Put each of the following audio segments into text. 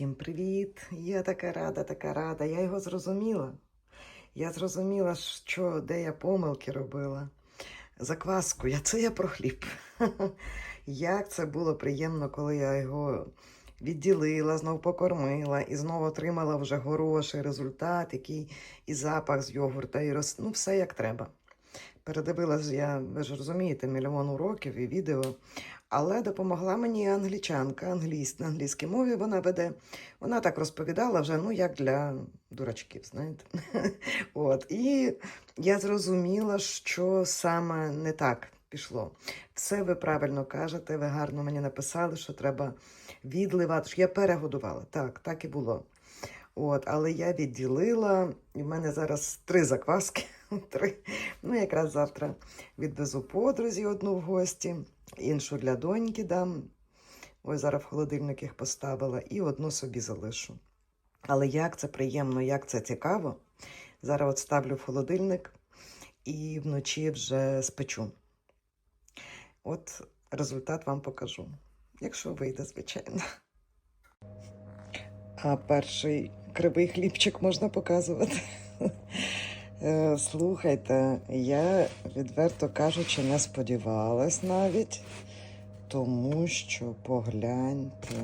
Всім привіт! Я така рада, така рада. Я його зрозуміла. Я зрозуміла, що де я помилки робила. Закваску, я це я про хліб. Як це було приємно, коли я його відділила, знов покормила і знову отримала вже хороший результат, який і запах з йогурта, і роз... ну, все як треба. Передивилась я, ви ж розумієте, мільйон уроків і відео. Але допомогла мені англічанка, англійсь, на англійській мові вона веде. Вона так розповідала вже, ну, як для дурачків, знаєте. От. І я зрозуміла, що саме не так пішло. Все ви правильно кажете, ви гарно мені написали, що треба відливати. Що я перегодувала. Так, так і було. От, але я відділила, і в мене зараз три закваски. Три. Ну, якраз завтра відвезу подрузі одну в гості, іншу для доньки дам. Ось зараз в холодильник їх поставила, і одну собі залишу. Але як це приємно, як це цікаво. Зараз от ставлю в холодильник і вночі вже спечу. От результат вам покажу. Якщо вийде, звичайно. А перший кривий хлібчик можна показувати. Е, Слухайте, я відверто кажучи, не сподівалась навіть, тому що погляньте,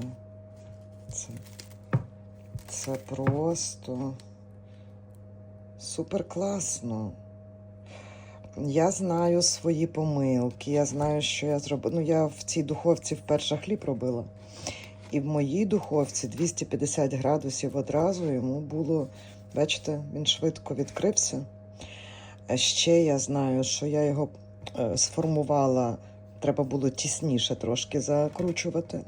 це, це просто супер класно. Я знаю свої помилки, я знаю, що я зробила. Ну, я в цій духовці вперше хліб робила. І в моїй духовці 250 градусів одразу йому було. Бачите, він швидко відкрився. Ще я знаю, що я його е, сформувала, треба було тісніше трошки закручувати.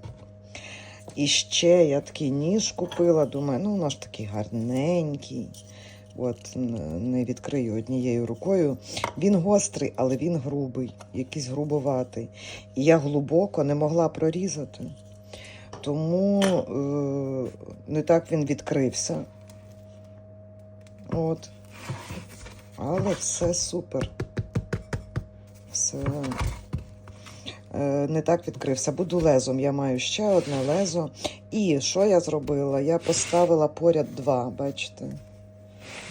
І ще я такий ніж купила, думаю, ну воно ж такий гарненький. От не відкрию однією рукою. Він гострий, але він грубий, якийсь грубоватий. І я глибоко не могла прорізати. Тому е, не так він відкрився. От. Але все супер. Все. Е, не так відкрився. Буду лезом. Я маю ще одне лезо. І що я зробила? Я поставила поряд два, бачите?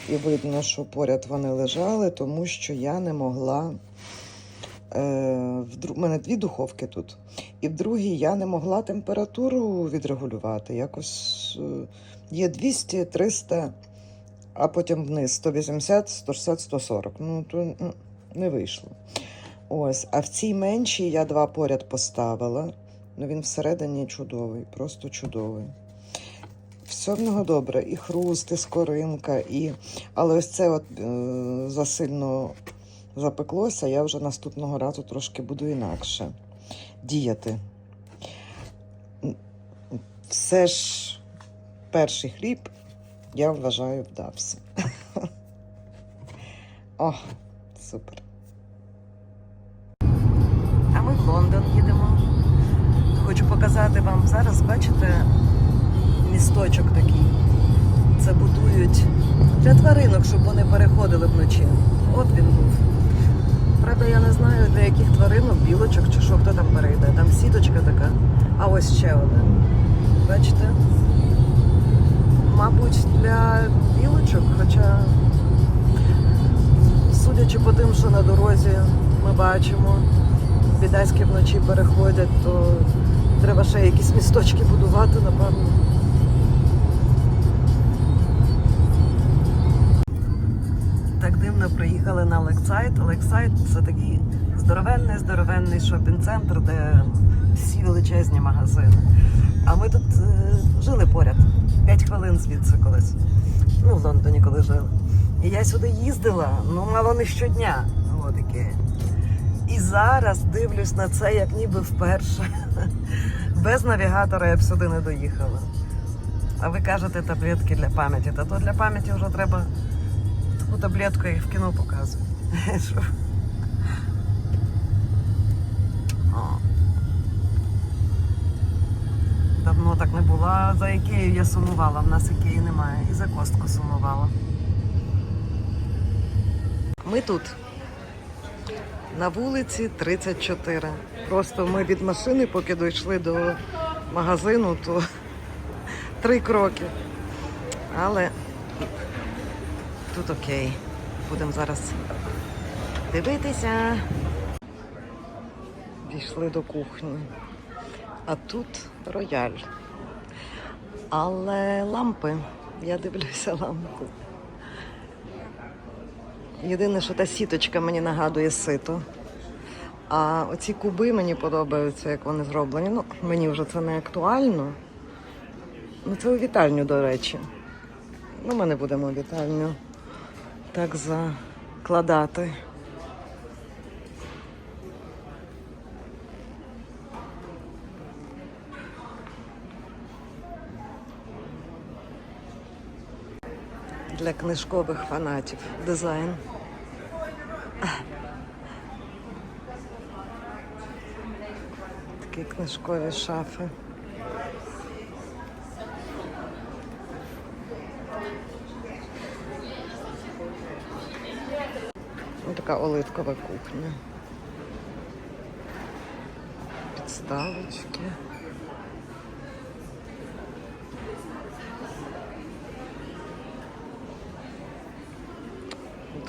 І видно, що поряд вони лежали, тому що я не могла. Е, в. Мене дві духовки тут. І в другій я не могла температуру відрегулювати. Якось е, є 200, 300 а потім вниз 180, 160, 140. Ну, то не вийшло. Ось. А в цій меншій я два поряд поставила. Ну, він всередині чудовий, просто чудовий. Все в нього добре, і хруст, і скоринка, і... але ось це от е, засильно запеклося, я вже наступного разу трошки буду інакше діяти. Все ж перший хліб я вважаю, вдався. О, супер. А ми в Лондон їдемо. Хочу показати вам зараз, бачите, місточок такий. Це будують для тваринок, щоб вони переходили вночі. От він був. Правда, я не знаю, для яких тваринок, білочок чи що хто там перейде. Там сіточка така. А ось ще один. Бачите? Мабуть, для білочок, хоча, судячи по тим, що на дорозі ми бачимо, бідайські вночі переходять, то треба ще якісь місточки будувати, напевно. Так дивно приїхали на Лексайт. Лексайт це такий здоровенний, здоровенний шопінг-центр, де всі величезні магазини. А ми тут е, жили поряд. 5 хвилин звідси колись. Ну, в Лондоні, коли жили. І я сюди їздила, ну, мало не щодня. О, таке. І зараз дивлюсь на це, як ніби вперше. Без навігатора я б сюди не доїхала. А ви кажете таблетки для пам'яті. Та то для пам'яті вже треба таку таблетку, як в кіно показують. Що? О. Давно так не було. За Ікею я сумувала. В нас Ікеї немає. І за костку сумувала. Ми тут. На вулиці 34. Просто ми від машини, поки дійшли до магазину, то Три кроки. Але тут окей. Будемо зараз дивитися. Дійшли до кухні. А тут рояль. Але лампи. Я дивлюся лампи. Єдине, що та сіточка мені нагадує сито. А оці куби мені подобаються, як вони зроблені. Ну, мені вже це не актуально. Ну, це у вітальню, до речі. Ну, ми не будемо вітальню так закладати. Для книжкових фанатів дизайн. Такі книжкові шафи. Ось така оливкова кухня. Підставочки.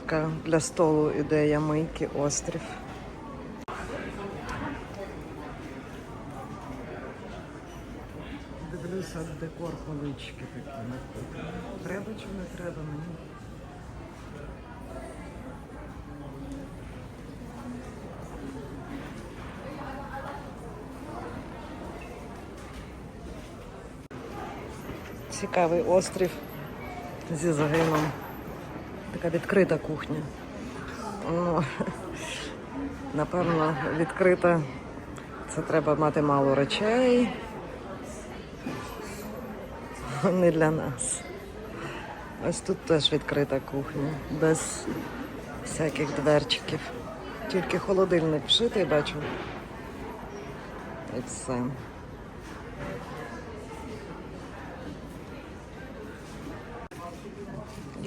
Така для столу ідея мийки, острів. Дивлюся декор полички такі. Треба чи не треба мені? Цікавий острів зі загином. Така відкрита кухня. Ну, напевно, відкрита. Це треба мати мало речей. Не для нас. Ось тут теж відкрита кухня, без всяких дверчиків. Тільки холодильник вшитий бачу. І все.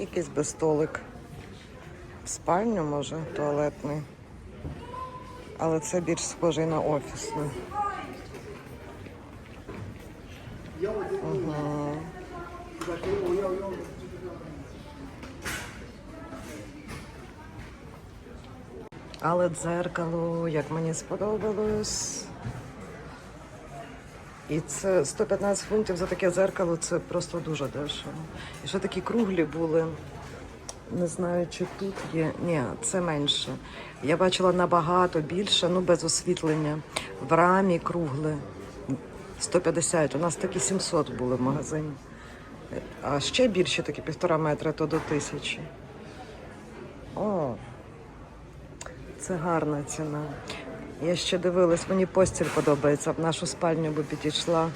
Якийсь би столик. Спальню, може, туалетний. Але це більш схожий на офісний. Угу. Але дзеркало, як мені сподобалось. І це 115 фунтів за таке дзеркало, це просто дуже дешево. І ще такі круглі були. Не знаю, чи тут є. Ні, це менше. Я бачила набагато більше, ну без освітлення. В рамі кругле. 150. У нас такі 700 були в магазині. А ще більше такі півтора метра, то до тисячі. О, це гарна ціна. Я ще дивилась, мені постіль подобається. В нашу спальню би підійшла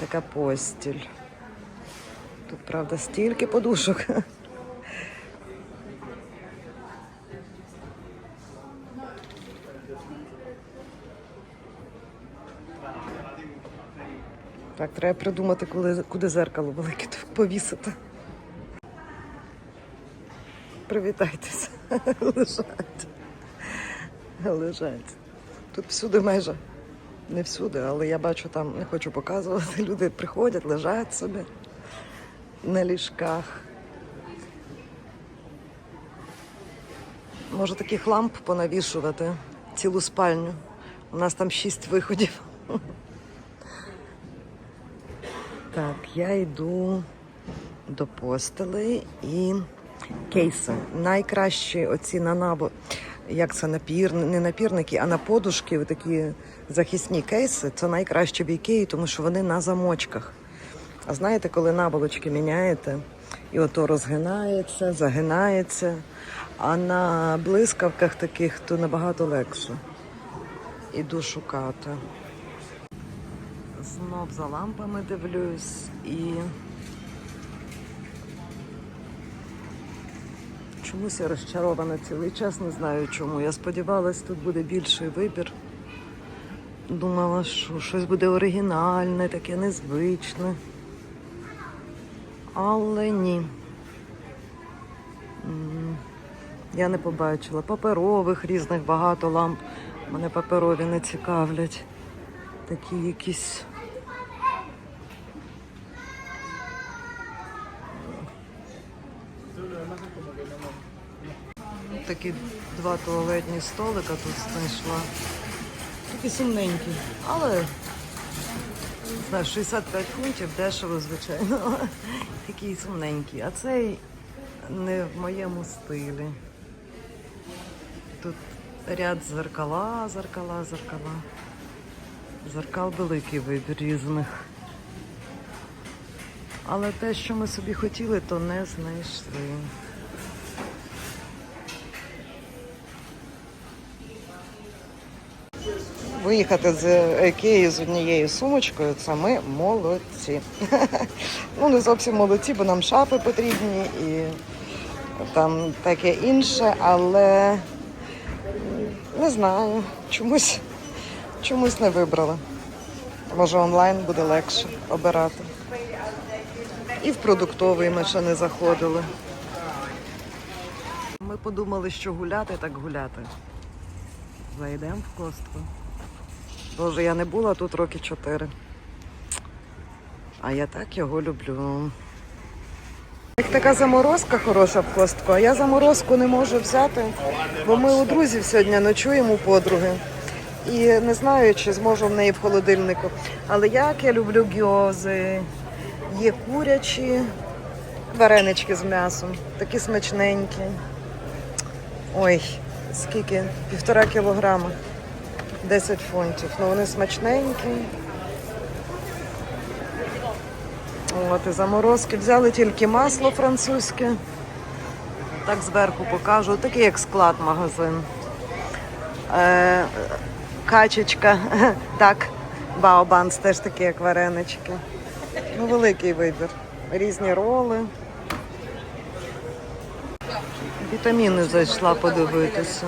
така постіль. Тут, правда, стільки подушок. Так, треба придумати, коли, куди зеркало велике повісити. Привітайтеся. Лежать. Лежать. Тут всюди майже. Не всюди, але я бачу там, не хочу показувати. Люди приходять, лежать собі на ліжках. Може таких ламп понавішувати цілу спальню. У нас там шість виходів. Так, я йду до постелей і кейси. Найкращі оці на набо. Як це напір, не напірники, а на подушки, такі захисні кейси. Це найкраще в Ікеї, тому що вони на замочках. А знаєте, коли наболочки міняєте, і ото розгинається, загинається. А на блискавках таких то набагато легше. Іду шукати. Знов за лампами дивлюсь і чомусь я розчарована цілий час, не знаю чому. Я сподівалась, тут буде більший вибір. Думала, що щось буде оригінальне, таке незвичне. Але ні. Я не побачила. Паперових різних багато ламп. Мене паперові не цікавлять. Такі якісь Такі два туалетні столика тут знайшла. Такі сумненькі, але знаю, 65 фунтів дешево, звичайно. Такі сумненькі. А цей не в моєму стилі. Тут ряд зеркала, зеркала, зеркала. Зеркал великий вибір різних. Але те, що ми собі хотіли, то не знайшли. Виїхати з Ікеї з однією сумочкою це ми молодці. ну, не зовсім молодці, бо нам шафи потрібні і там таке інше, але не знаю, чомусь, чомусь не вибрала. Може онлайн буде легше обирати. І в продуктовий ми ще не заходили. Ми подумали, що гуляти, так гуляти. Зайдемо в костку. Боже, я не була тут роки чотири. А я так його люблю. Як така заморозка хороша в костку, а я заморозку не можу взяти, бо ми у друзів сьогодні ночуємо у подруги. І не знаю, чи зможу в неї в холодильнику. Але як я люблю гьози, є курячі варенички з м'ясом, такі смачненькі. Ой, скільки? Півтора кілограма. 10 фунтів. Ну вони смачненькі. От і заморозки. Взяли тільки масло французьке. Так зверху покажу. Такий як склад магазин. Е, качечка. Так, Баобанс теж такі, як варенички. Ну, великий вибір. Різні роли. Вітаміни зайшла подивитися.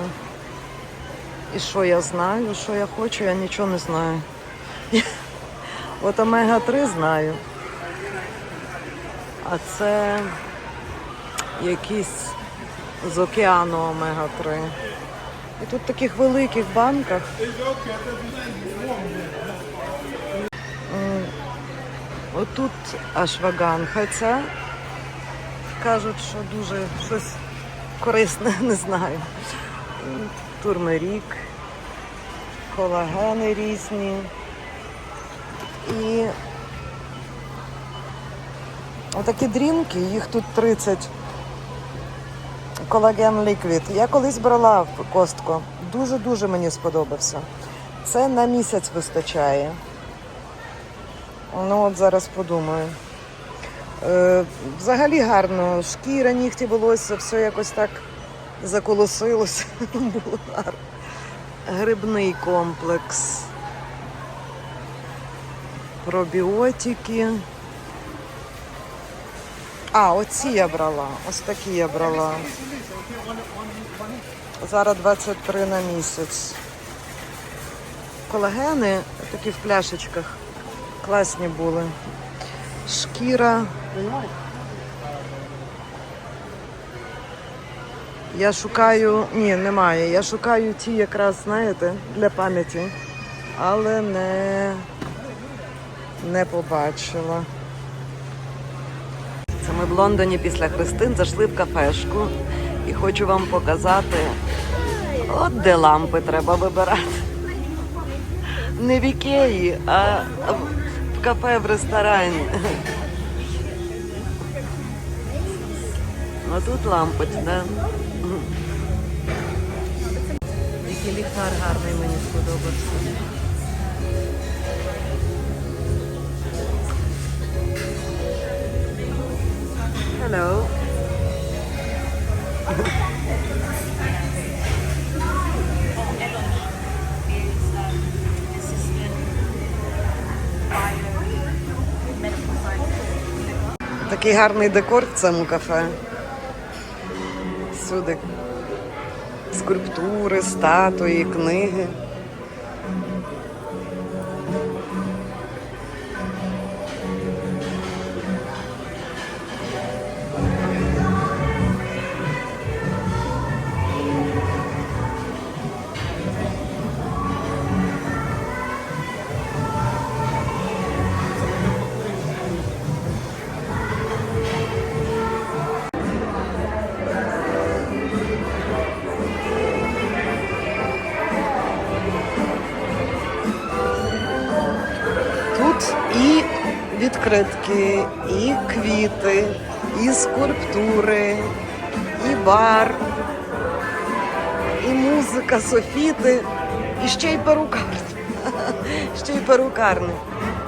І що я знаю, що я хочу, я нічого не знаю. От омега-3 знаю. А це якісь з океану омега-3. І тут в таких великих банках. Отут ашваган. Хоча кажуть, що дуже щось корисне, не знаю. Турмерік, колагени різні. І отакі дрінки, їх тут 30. Колаген ліквід. Я колись брала в костку. Дуже-дуже мені сподобався. Це на місяць вистачає. Ну от зараз подумаю. Е, взагалі гарно. Шкіра, нігті, волосся, все якось так заколосилося. Було гарно. Грибний комплекс. Пробіотики. А, оці я брала. Ось такі я брала. Зараз 23 на місяць. Колагени такі в пляшечках. Класні були. Шкіра. Я шукаю. Ні, немає. Я шукаю ті якраз, знаєте, для пам'яті. Але не, не побачила. Це ми в Лондоні після Христин зайшли в кафешку і хочу вам показати, от де лампи треба вибирати. Не в Ікеї, а в кафе в ресторані. А тут лампочка, да? Який ліхтар гарний мені сподобався. Hello. Такий гарний декор в цьому кафе. Сюди скульптури, статуї, книги. Викритки, і квіти, і скульптури, і бар, і музика, софіти, і ще й перукарня. Ще й перукарні.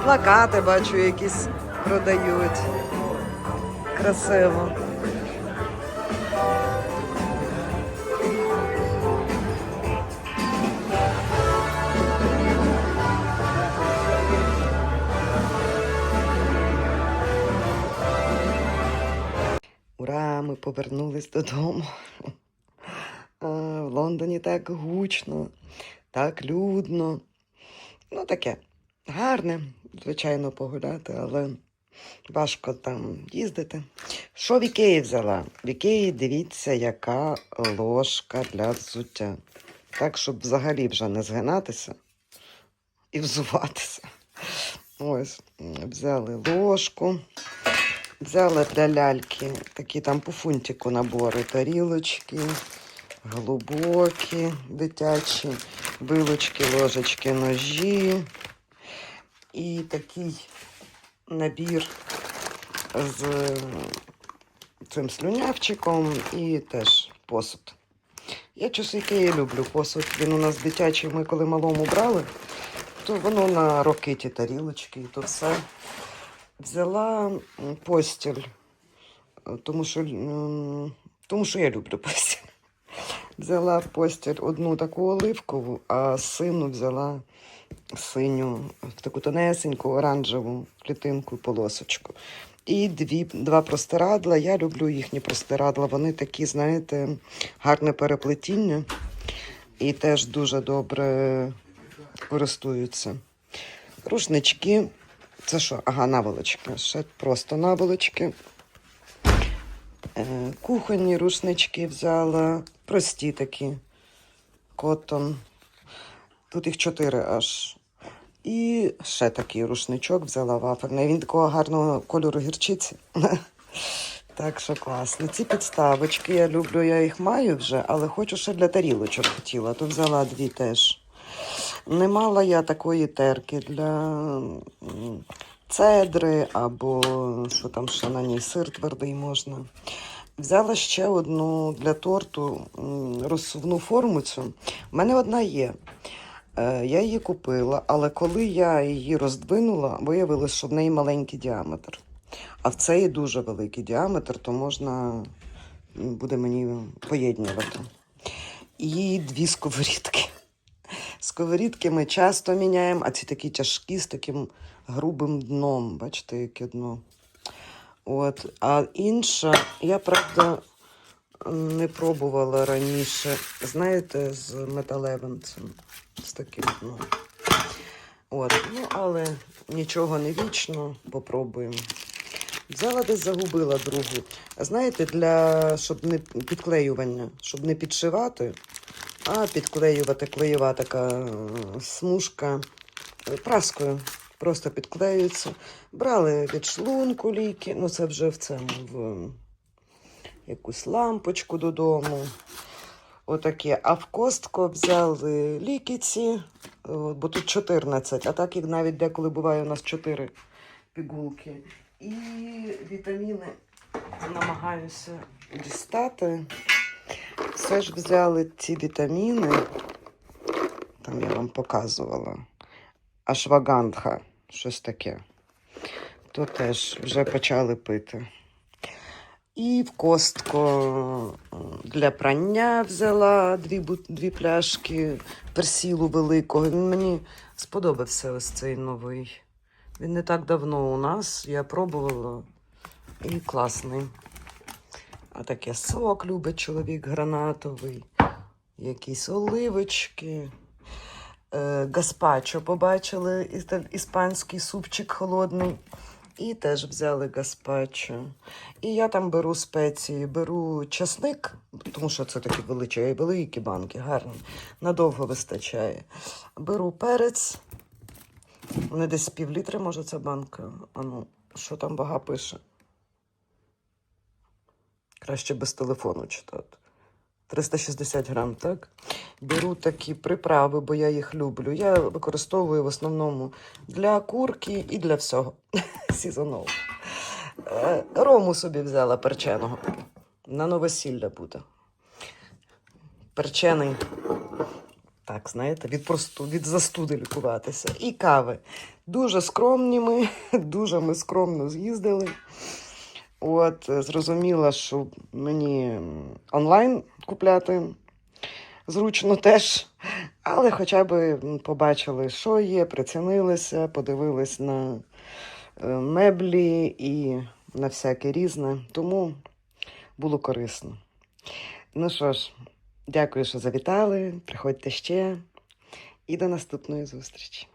Плакати бачу, якісь продають. Красиво. Ура, ми повернулись додому. В Лондоні так гучно, так людно. Ну, таке гарне, звичайно, погуляти, але важко там їздити. Що в Ікеї взяла? В Ікеї дивіться, яка ложка для взуття. Так, щоб взагалі вже не згинатися і взуватися. Ось, взяли ложку. Взяла для ляльки такі там по фунтику набори, тарілочки, глибокі, дитячі, вилочки, ложечки, ножі. І такий набір з цим слюнявчиком і теж посуд. Я щось який люблю посуд. Він у нас дитячий, ми коли малому брали, то воно на роки ті тарілочки, і то все. Взяла постіль, е, тому що, тому що я люблю постіль. Взяла постіль одну таку оливкову, а сину взяла синю, таку тонесеньку, оранжеву клітинку, полосочку. І дві, два простирадла. Я люблю їхні простирадла. Вони такі, знаєте, гарне переплетіння і теж дуже добре користуються. Рушнички. Це що? Ага, наволочки. Ще просто наволочки. Е, кухонні рушнички взяла. Прості такі. Котон. Тут їх чотири аж. І ще такий рушничок взяла вафельний. Він такого гарного кольору гірчиці. Так що класно. Ці підставочки я люблю, я їх маю вже, але хочу ще для тарілочок хотіла. То взяла дві теж. Не мала я такої терки для цедри або що там ще на ній сир твердий можна. Взяла ще одну для торту розсувну форму цю. У мене одна є. Е, Я її купила, але коли я її роздвинула, виявилось, що в неї маленький діаметр. А в цей дуже великий діаметр, то можна буде мені поєднувати. І дві сковорідки. Сковорідки ми часто міняємо, а ці такі тяжкі з таким грубим дном. Бачите, яке дно. От. А інша, я правда не пробувала раніше. Знаєте, з металевим цим, з таким дном. От. Ну, але нічого не вічно, попробуємо. Взяла десь загубила другу. Знаєте, для щоб не підклеювання, щоб не підшивати, а підклеювати клеєва така е, смужка е, праскою. Просто підклеюється. Брали від шлунку ліки, ну це вже в цьому в якусь лампочку додому. Отаке. А в костко взяли ліки ці, бо тут 14, а так як навіть деколи буває у нас 4 пігулки. І вітаміни намагаюся дістати. Все ж взяли ці вітаміни, там я вам показувала. Ашвагандха, щось таке. То теж вже почали пити. І в костко для прання взяла дві, дві пляшки персілу великого. Він мені сподобався ось цей новий. Він не так давно у нас. Я пробувала і класний. А таке сок любить чоловік гранатовий, якісь оливочки. Е, гаспачо побачили, іспанський супчик холодний. І теж взяли гаспачо. І я там беру спеції, беру часник, тому що це такі величі, великі банки, гарні, надовго вистачає. Беру перець, вони десь пів літри, може, ця банка. А ну, що там вага пише? Краще без телефону читати. 360 грам, так? Беру такі приправи, бо я їх люблю. Я використовую в основному для курки і для всього сезонового. Е, Рому собі взяла перченого. На новосілля буде. Перчений. Так, знаєте, від просту, від застуди лікуватися. І кави. Дуже скромні ми, дуже ми скромно з'їздили. От, е, зрозуміла, що мені онлайн купляти зручно теж. Але хоча б побачили, що є, прицінилися, подивились на е, меблі і на всяке різне. Тому було корисно. Ну що ж, дякую, що завітали. Приходьте ще. І до наступної зустрічі.